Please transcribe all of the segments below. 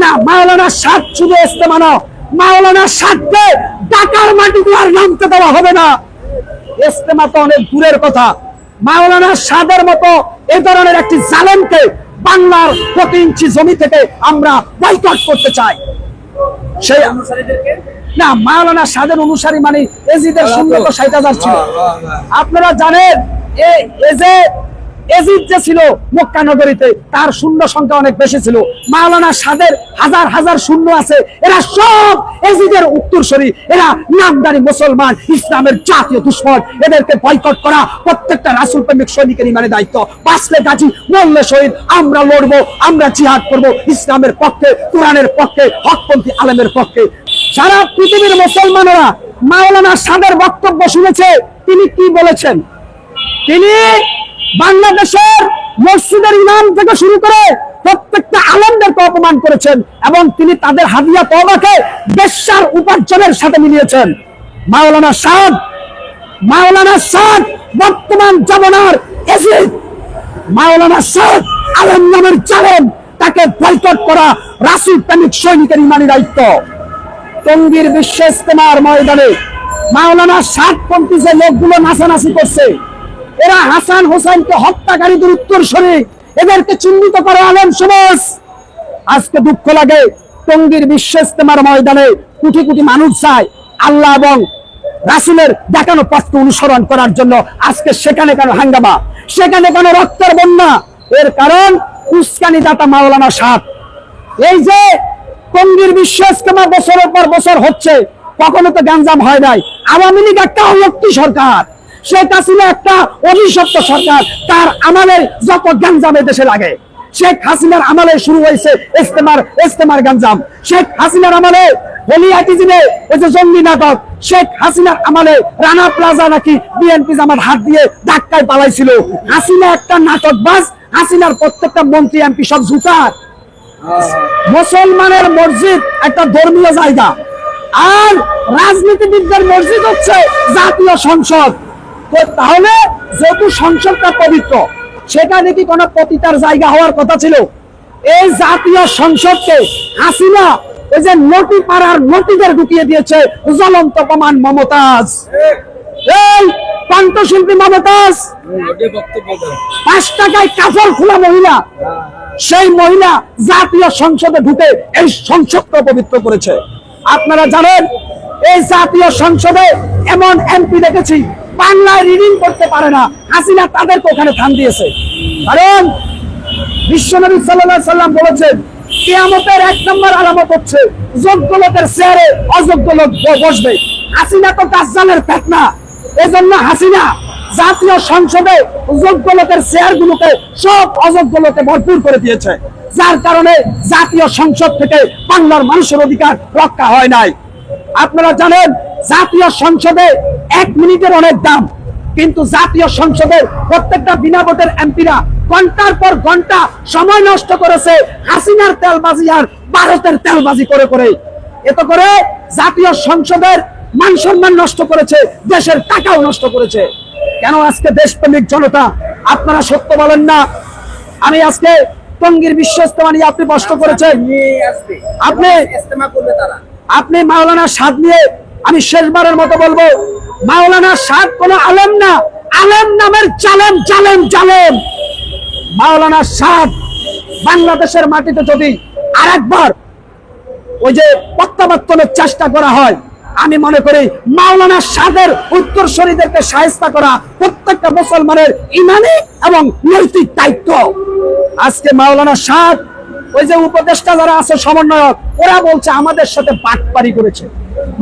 না মাওলানা সাদ শুধু ইস্তেমা না মাওলানা সাদকে ঢাকার মাটিতে আর নামতে দেওয়া হবে না। ইস্তেমা তো অনেক দূরের কথা। মাওলানা সাদের মতো এ ধরনের একটি জালেমকে বাংলার প্রতি ইঞ্চি জমি থেকে আমরা বয়কট করতে চাই। সেই না মাওলানা সাদের অনুসারী মানে এজিদের সঙ্গে তো ষাট হাজার ছিল। আপনারা জানেন এ এজে এজিদ যে ছিল মক্কা নগরীতে, তার শূন্য সংখ্যা অনেক বেশি ছিল। মাওলানা সাদের হাজার হাজার শূন্য আছে। এরা সব এজিদের উত্তরসূরি। এরা নামদারি মুসলমান, ইসলামের জাতীয় দুশ্মন। এদেরকে বয়কট করা প্রত্যেকটা রাসুল প্রেমিক সৈনিকের ইমানে দায়িত্ব। বাঁচলে গাজী, মরলে শহীদ। আমরা লড়বো, আমরা জিহাদ করব ইসলামের পক্ষে, কোরআনের পক্ষে, হকপন্থী আলেমের পক্ষে। সারা পৃথিবীর মুসলমানরা মাওলানা সাদের বক্তব্য শুনেছে। তিনি কি বলেছেন? তিনি বাংলাদেশের মসজিদের ইমাম থেকে শুরু করে প্রত্যেকটা আলমদেরকে অপমান করেছেন এবং তিনি তাদের হাদিয়া তবাকে বেশ্যার উপার্জনের সাথে মিলিয়েছেন। মাওলানা সাদ মাওলানা সাদ বর্তমান জমানার এসিড মাওলানা সাদ আলম নামের জালেম, তাকে বয়কট করা রাশি প্রেমিক সৈনিকের ইমানি দায়িত্ব। টঙ্গীর বিশ্ব ইস্তেমার ময়দানে মাওলানা ষাটপন্থী যে লোকগুলো নাচানাচি করছে এরা হাসান হোসেনকে হত্যাকারীদের উত্তর সরে এদেরকে চিহ্নিত করে আলেম সমাজ। আজকে দুঃখ লাগে, টঙ্গীর বিশ্ব ইস্তেমার ময়দানে কোটি কোটি মানুষ যায় আল্লাহ এবং রাসুলের দেখানো পথকে অনুসরণ করার জন্য। আজকে সেখানে কেন হাঙ্গামা? সেখানে কেন রক্তের বন্যা? এর কারণ উস্কানি দাতা মাওলানা সাত এই যে টঙ্গীর বিশ্ব ইস্তেমা বছরের পর বছর হচ্ছে, কখনো তো গ্যাঞ্জাম হয় নাই। আওয়ামী লীগ একটা অলক্তি সরকার। শেখ হাসিনা একটা অভিশপ্ত সরকার। তার আমালে যত গ্যাঞ্জাম দেশে লাগে। শেখ হাসিনার আমলে শুরু হয়েছে ইস্তেমার ইস্তেমার গ্যাঞ্জাম। শেখ হাসিনার আমলে মুসলমানের মসজিদ একটা ধর্মীয় জায়গা। আর রাজনীতিবিদদের মসজিদ হচ্ছে জাতীয় সংসদ। তাহলে যেহেতু সংসদটা পবিত্র সেখানে কি কোনো পতিতার জায়গা হওয়ার কথা ছিল? এই জাতীয় সংসদকে হাসিনা ওই যে নটি পাড়ার নটিদের ঢুকিয়ে দিয়েছে জ্বলন্ত প্রমাণ মমতাজ। এই কণ্ঠশিল্পী মমতাজ পাঁচ টাকায় কাফল খোলা মহিলা সেই মহিলা জাতীয় সংসদে ঢুকে এই সংসদকে পবিত্র করেছে। আপনারা জানেন এই জাতীয় সংসদে এমন এমপি দেখেছি বাংলায় রিডিং করতে পারে না। হাসিনা তাদেরকে ওখানে থান দিয়েছে। কারণ বিশ্বনবী সাল্লাল্লাহু সাল্লাম বলেছেন, কিয়ামতের এক নম্বর আলামত হচ্ছে, যোগ্য লোকের চেয়ারে অযোগ্য লোক বসবে। হাসিনা তো ফেতনা। এজন্য হাসিনা জাতীয় সংসদে যোগ্য লোকের চেয়ার গুলোকে সব অযোগ্য লোকে ভরপুর করে দিয়েছে। যার কারণে জাতীয় সংসদ থেকে বাংলার মানুষের অধিকার রক্ষা হয় নাই। আপনারা জানেন, জাতীয় সংসদে এক মিনিটের অনেক দাম। কিন্তু জাতীয় সংসদের প্রত্যেকটা বিনা ভোটের এমপিরা ঘণ্টার পর ঘণ্টা সময় নষ্ট করেছে হাসিনার তেলবাজি আর ভারতের তেলবাজি করে করে। এত করে জাতীয় সংসদের মান সম্মান নষ্ট করেছে দেশের টাকাও নষ্ট করেছে। কেন আজকে দেশপ্রেমিক জনতা আপনারা সত্য বলেন না? আমি আজকে টঙ্গীর বিশ্বস্ত নিয়ে আপনি কষ্ট করেছেন। আপনি আপনি মাওলানা সাদ নিয়ে আমি শেষবারের মতো বলব, মাওলানা সাদ কোন আলেম না, আলেম নামের জালেম জালেম জালেম। মাওলানা সাদ বাংলাদেশের মাটিতে যদি আরেকবার ওই যে প্রত্যাবর্তনের চেষ্টা করা হয়, আমি মনে করি মাওলানা সাদের উত্তরসূরিদেরকে সাহেস্তা করা প্রত্যেকটা মুসলমানের ইমানি এবং নৈতিক দায়িত্ব। আজকে মাওলানা সাদ ওই যে উপদেষ্টা যারা আছে সমন্বয়ক, ওরা বলছে আমাদের সাথে বাটপারি করেছে।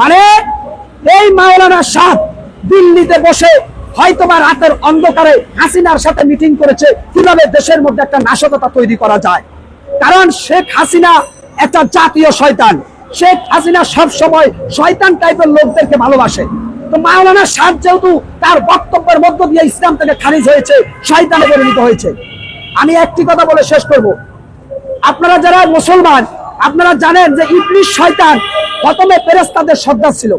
মানে এই মাওলানা সাদ দিল্লিতে বসে হয়তোবা রাতের অন্ধকারে হাসিনার সাথে মিটিং করেছে, কীভাবে দেশের মধ্যে একটা নাশকতা তৈরি করা যায়? কারণ শেখ হাসিনা একটা জাতীয় শয়তান। শেখ হাসিনা সব সময় শয়তান টাইপের লোকদেরকে ভালোবাসে। তো মাওলানা সাদ যেহেতু তার বক্তব্যের মধ্য দিয়ে ইসলাম থেকে খারিজ হয়েছে, শয়তানে পরিণত হয়েছে। আমি একটি কথা বলে শেষ করব। আপনারা যারা মুসলমান, আপনারা জানেন যে ইবলিশ শয়তান প্রথমে ফেরেশতাদের সর্দার ছিল।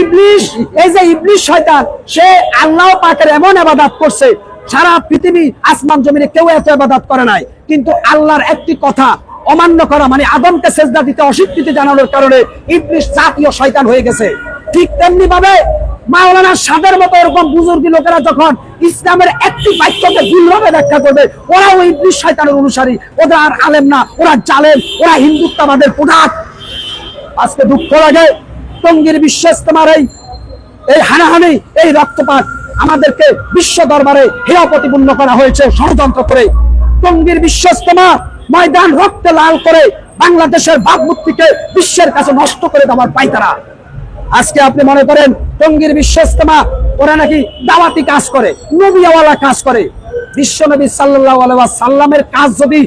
ইবলিশ, এই যে ইবলিশ শয়তান, সে আল্লাহ পাকের এমন আবাদাত করছে, সারা পৃথিবী আসমান জমিনে কেউ এত আবাদাত করে নাই। কিন্তু আল্লাহর একটি কথা অমান্য করা মানে আদমকে সেজদা দিতে অস্বীকৃতি জানানোর কারণে ইবলিশ জাতীয় শয়তান হয়ে গেছে। ঠিক তেমনি ভাবে মাওলানা সাদের মতো এরকম বুজুর্গি লোকেরা যখন ইসলামের একটি বাক্যকে ভুলভাবে ব্যাখ্যা করবে ওরা ওই ইবলিশ শয়তানের অনুসারী। ওরা আর আলেম না, ওরা জালেম, ওরা হিন্দুত্ববাদের প্রধান। আজকে দুঃখ লাগে টঙ্গীর বিশ্ব ইস্তেমার এই এই হানাহানি, এই রক্তপাত আমাদেরকে বিশ্ব দরবারে হেয় প্রতিপন্ন করা হয়েছে ষড়যন্ত্র করে। টঙ্গীর ইস্তেমা ময়দান রক্তে লাল করে বাংলাদেশের ভাবমূর্তিকে বিশ্বের কাছে নষ্ট করে দেওয়ার পাইতারা। আজকে আপনি মনে করেন টঙ্গীর বিশ্ব ইস্তেমা ওরা নাকি দাওয়াতি কাজ করে নবিয়াওয়ালা কাজ করে। বিশ্ব নবী সাল্লাহ সাল্লামের কাজ যদি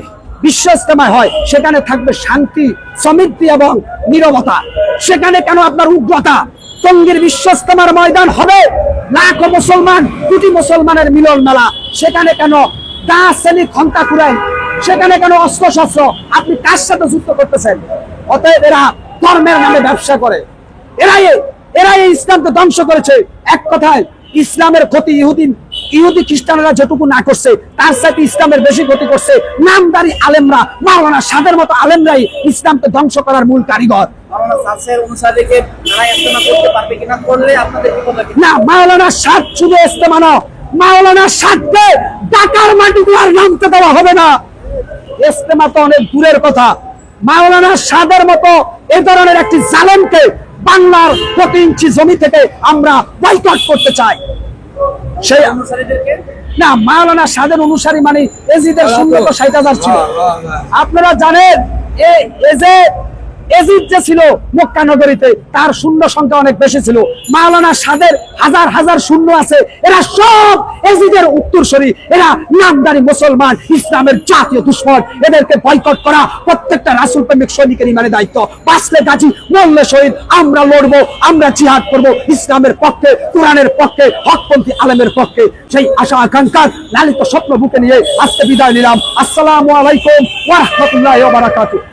বিশ্ব হয়, সেখানে থাকবে শান্তি, সমৃদ্ধি এবং নীরবতা। সেখানে কেন আপনার উগ্রতা? টঙ্গীর বিশ্ব ইস্তেমার ময়দান হবে। লাখো মুসলমান, কোটি মুসলমানের মিলন মেলা। সেখানে কেন দা শ্রেণি ক্ষমতা কুড়াই সেখানে কেন অস্ত্র শস্ত্র আপনি কার সাথে যুক্ত করতেছেন? অতএব এরা ধর্মের নামে ব্যবসা করে। এরাই এরাই ইসলামকে ধ্বংস করেছে। এক কথায়, ইসলামের ক্ষতি ইহুদি ইহুদি খ্রিস্টানরা যেটুকু না করছে তার সাথে ইসলামের বেশি ক্ষতি করছে। নামদারি আলেমরা মাওলানা সাদের মতো আলেমরাই ইসলামকে ধ্বংস করার মূল কারিগর। না মাওলানা সাদ শুধু মাওলানা সাদকে নামতে দেওয়া হবে না। ইস্তেমা তো অনেক দূরের কথা। মাওলানা সাদের মতো এ ধরনের একটি জালেমকে বাংলার প্রতি ইঞ্চি জমি থেকে আমরা বয়কট করতে চাই। সেই না মাওলানা সাদের অনুসারী মানে এজিদের শূন্য তো ষাট হাজার ছিল। আপনারা জানেন এই এজে এজিদ যে ছিল মক্কা নগরীতে, তার শূন্য সংখ্যা অনেক বেশি ছিল। মাওলানা সাদের হাজার হাজার শূন্য আছে। এরা সব এজিদের উত্তরসূরি। এরা নামদারি মুসলমান, ইসলামের জাতীয় দুশ্মন। এদেরকে বয়কট করা প্রত্যেকটা রাসুল প্রেমিক সৈনিকের ইমানে দায়িত্ব। বাঁচলে গাজী, মরলে শহীদ। আমরা লড়বো, আমরা জিহাদ করব ইসলামের পক্ষে, কোরআনের পক্ষে, হকপন্থী আলেমের পক্ষে। সেই আশা আকাঙ্ক্ষার লালিত স্বপ্ন বুকে নিয়ে আজকে বিদায় নিলাম। আসসালামু আলাইকুম ওয়া রাহমাতুল্লাহি ওয়া বারাকাতুহু।